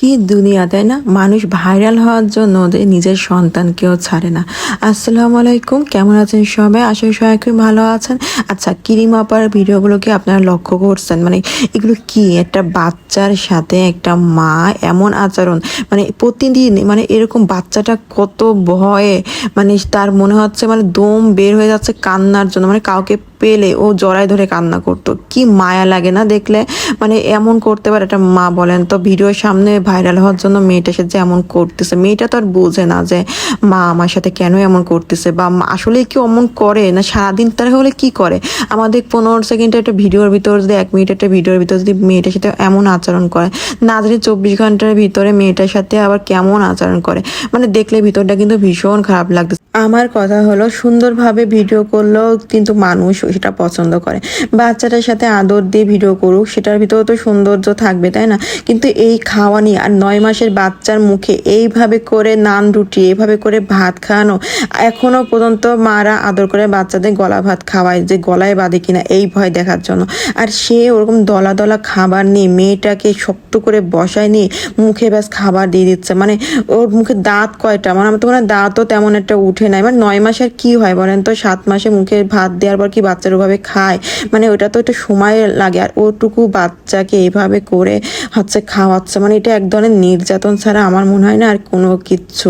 কি দুনিয়া, তাই না? মানুষ ভাইরাল হওয়ার জন্য নিজের সন্তানকেও ছাড়ে না। আসসালামু আলাইকুম, কেমন আছেন সবাই? করি সবাই খুব ভালো আছেন। আচ্ছা কিরিম আপার ভিডিওগুলোকে আপনারা লক্ষ্য করছেন? মানে এগুলো কি? একটা বাচ্চার সাথে একটা মা, এমন আচরণ? মানে প্রতিদিন মানে এরকম বাচ্চাটা কত ভয়ে মানে তার মনে হচ্ছে মানে দম বের হয়ে যাচ্ছে কান্নার জন্য। মানে কাউকে পেলে ও জড়ায় ধরে কান্না করতো। কি মায়া লাগে না দেখলে? মানে এমন করতে পারে, একটা মা বলেন তো, ভিডিওর সামনে ভাইরাল হওয়ার জন্য মেয়েটার সাথে এমন করতেছে, মেয়েটা তো আর বোঝে না যে মা আমার সাথে কেন এমন করতেছে বা আসলে কি অমন করে না, সারাদিন তার হলে কি করে? আমাদের পনেরো সেকেন্ডের একটা ভিডিওর ভিতর যদি এক মিনিট একটা ভিডিওর ভিতর যদি মেয়েটার সাথে এমন আচরণ করে, না জানি চব্বিশ ঘণ্টার ভিতরে মেয়েটার সাথে আবার কেমন আচরণ করে মানে দেখলে ভিতরটা কিন্তু ভীষণ খারাপ লাগতেছে। আমার কথা হলো, সুন্দরভাবে ভিডিও করলেও কিন্তু মানুষ সেটা পছন্দ করে। বাচ্চাটার সাথে আদর দিয়ে ভিডিও করুক, সেটার ভিতরে তো সৌন্দর্য থাকবে, তাই না? কিন্তু এই খাওয়ানি আর নয় মাসের বাচ্চার মুখে এইভাবে করে নান রুটি, এইভাবে করে ভাত খাওয়ানো এখনও পর্যন্ত মারা আদর করে বাচ্চাদের গলা ভাত খাওয়ায় যে গলায় বাঁধে কিনা এই ভয় দেখার জন্য। আর সে ওরকম দলা দলা খাবার নিয়ে মেয়েটাকে শক্ত করে বসায় নিয়ে মুখে ব্যাস খাবার দিয়ে দিচ্ছে। মানে ওর মুখে দাঁত কয়টা? মানে আমার তো মনে দাঁতও তেমন একটা উঠে নাই। মানে নয় মাসের কি হয় বলেন তো? সাত মাসে মুখে ভাত দেওয়ার পর কি বাচ্চার ওভাবে খায়? মানে ওটা তো একটু সময় লাগে। আর ওটুকু বাচ্চাকে এইভাবে করে হচ্ছে খাওয়াচ্ছে। মানে এটা এক ধরনের নির্যাতন ছাড়া আমার মনে হয় না আর কোনো কিচ্ছু।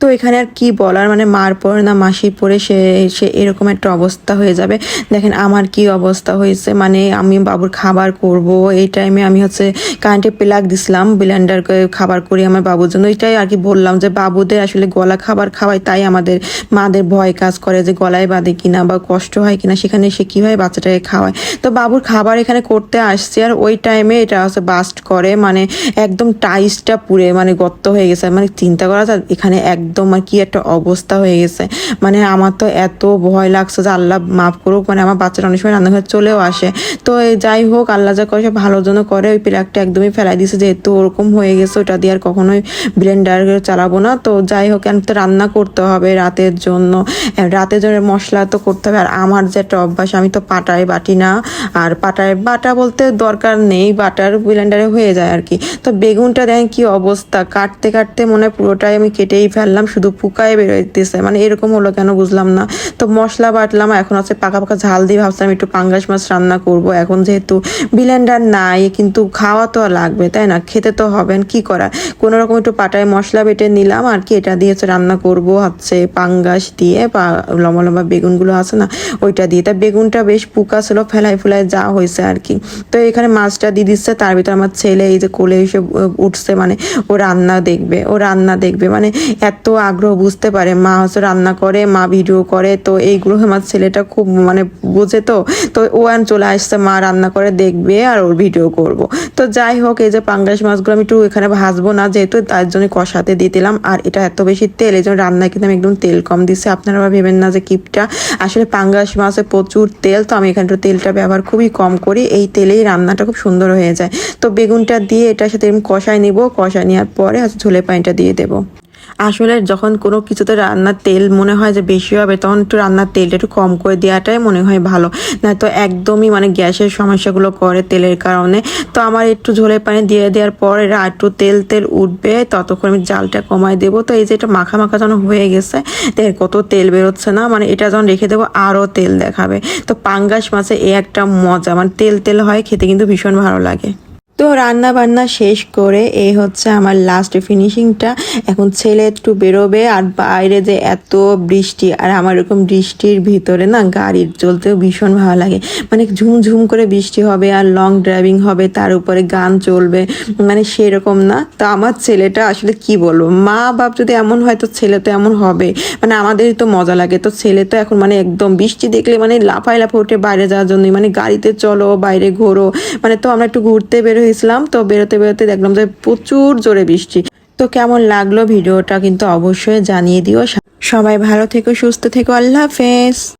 তো এখানে আর কি বলার? মানে মার পরে না মাসি পরে সে সে এরকম একটা অবস্থা হয়ে যাবে। দেখেন আমার কি অবস্থা হয়েছে। মানে আমি বাবুর খাবার করব। এই টাইমে আমি হচ্ছে কারেন্টে প্লাগ দিছিলাম ব্লেন্ডার খাবার করি আমার বাবুর জন্য। এটাই আর কি বললাম যে বাবুদের আসলে গলা খাবার খাওয়াই, তাই আমাদের মাদের ভয় কাজ করে যে গলায় বাঁধে কিনা বা কষ্ট হয় কিনা, সেখানে সে কীভাবে বাচ্চাটাকে খাওয়ায়। তো বাবুর খাবার এখানে করতে আসছে আর ওই টাইমে এটা হচ্ছে বাস্ট করে। মানে একদম টাইসটা পুড়ে মানে গর্ত হয়ে গেছে। মানে চিন্তা করা যায়, এখানে একদম আর কি একটা অবস্থা হয়ে গেছে। মানে আমার তো এত ভয় লাগছে যে আল্লাহ মাফ করুক মানে আমার বাচ্চারা অনেক সময় রান্নাঘরে চলেও আসে। তো যাই হোক, আল্লাহ যা করে সে ভালোর জন্য করে, ওই প্লাগটা একদমই ফেলাই দিয়েছে যেহেতু ওরকম হয়ে গেছে, ওটা দিয়ে আর কখনোই ব্লেন্ডার চালাবো না। তো যাই হোক, এখন তো রান্না করতে হবে রাতের জন্য। রাতের জন্য মশলা তো করতে হবে। আর আমার যে একটা অভ্যাস, আমি তো পাটায় বাটি না। আর পাটায়, বাটা বলতে দরকার নেই, বাটার ব্লেন্ডারে হয়ে যায় আর কি। তো বেগুনটা দেখেন কি অবস্থা, কাটতে কাটতে মনে হয় পুরোটাই আমি কেটেই ফেললাম। শুধু পুকায় বেরোইতেছে। মানে এরকম হলো কেন বুঝলাম না। তো মশলা বাটলাম, এখন হচ্ছে পাকা পাকা ঝাল দিয়ে ভাবছিলাম একটু পাঙ্গাস মাছ রান্না করব। এখন যেহেতু ব্লেন্ডার নাই, কিন্তু খাওয়া তো লাগবে, তাই না? খেতে তো হবেন কি করা কোনো রকম একটু পাটায় মশলা বেটে নিলাম আর কি, এটা দিয়ে রান্না করব হচ্ছে পাঙ্গাস দিয়ে, বা লম্বা লম্বা বেগুনগুলো আছে না, ওইটা দিয়ে। তা বেগুনটা বেশ পুকা ছিল ফেলাই ফুলাই যা হয়েছে আর কি। তো এখানে মাছটা দিয়ে দিচ্ছে, তার ভিতরে আমার ছেলে এই যে কোলে এসে উঠছে মানে ও রান্না দেখবে, ও রান্না দেখবে। মানে এত আগ্রহ বুঝতে পারে। মা হচ্ছে রান্না করে, মা ভিডিও করে। তো এইগুলো আমার ছেলেটা খুব মানে বোঝে তো। তো ও আর চলে আসছে, মা রান্না করে দেখবে আর ওর ভিডিও করব। তো যাই হোক, এই যে পাঙ্গাস মাছগুলো আমি একটু এখানে ভাজবো না, যেহেতু তার জন্য কষাতে দিয়ে দিলাম। আর এটা এত বেশি তেল, এই জন্য রান্নায় কিন্তু আমি একদম তেল কম দিচ্ছি। আপনারা ভেবেন না যে কিপটা। আসলে পাঙ্গাস মাছে প্রচুর তেল, তো আমি এখানে একটু তেলটা ব্যবহার খুবই কম করি। এই তেলেই রান্নাটা খুব সুন্দর হয়ে যায়। তো বেগুনটা দিয়ে এটার সাথে কষায় নিব। কষায় নেওয়ার পরে হচ্ছে ঝোলে পানিটা দিয়ে দেবো। আসলে যখন কোনো কিছুতে রান্নার তেল মনে হয় যে বেশি হবে, তখন একটু রান্নার তেলটা একটু কম করে দেওয়াটাই মনে হয় ভালো। না তো একদমই মানে গ্যাসের সমস্যাগুলো করে তেলের কারণে। তো আমার একটু ঝোলে পানি দিয়ে দেওয়ার পরে আর একটু তেল তেল উঠবে, ততক্ষণ আমি জালটা কমাই দেবো। তো এই যে এটা মাখা মাখা যেন হয়ে গেছে দেখেন কত তেল বেরোচ্ছে না মানে এটা যখন রেখে দেবো আরও তেল দেখাবে। তো পাঙ্গাস মাছে এ একটা মজা মানে তেল তেল হয়, খেতে কিন্তু ভীষণ ভালো লাগে। তো রান্না বান্না শেষ করে এই হচ্ছে আমার লাস্ট ফিনিশিংটা এখন ছেলে একটু বেরোবে আর বাইরে যে এত বৃষ্টি, আর আমার এরকম বৃষ্টির ভিতরে না গাড়ির চলতেও ভীষণ ভালো লাগে। মানে ঝুমঝুম করে বৃষ্টি হবে আর লং ড্রাইভিং হবে, তার উপরে গান চলবে মানে সেরকম না। তো আমার ছেলেটা আসলে কি বলব, মা বাপ যদি এমন হয় তো ছেলে তো এমন হবে। মানে আমাদেরই তো মজা লাগে, তো ছেলে তো এখন মানে একদম বৃষ্টি দেখলে মানে লাফায় লাফা উঠে বাইরে যাওয়ার জন্যই মানে গাড়িতে চলো, বাইরে ঘোরো মানে তো আমরা একটু ঘুরতে বের হয়েছিলাম তো বেরোতে বেরোতে দেখলাম যে প্রচুর জোরে বৃষ্টি। তো কেমন লাগল ভিডিওটা কিন্তু অবশ্যই জানিয়ে দিও। সবাই ভালো থেকো, সুস্থ থেকো, আল্লাহ হাফেজ।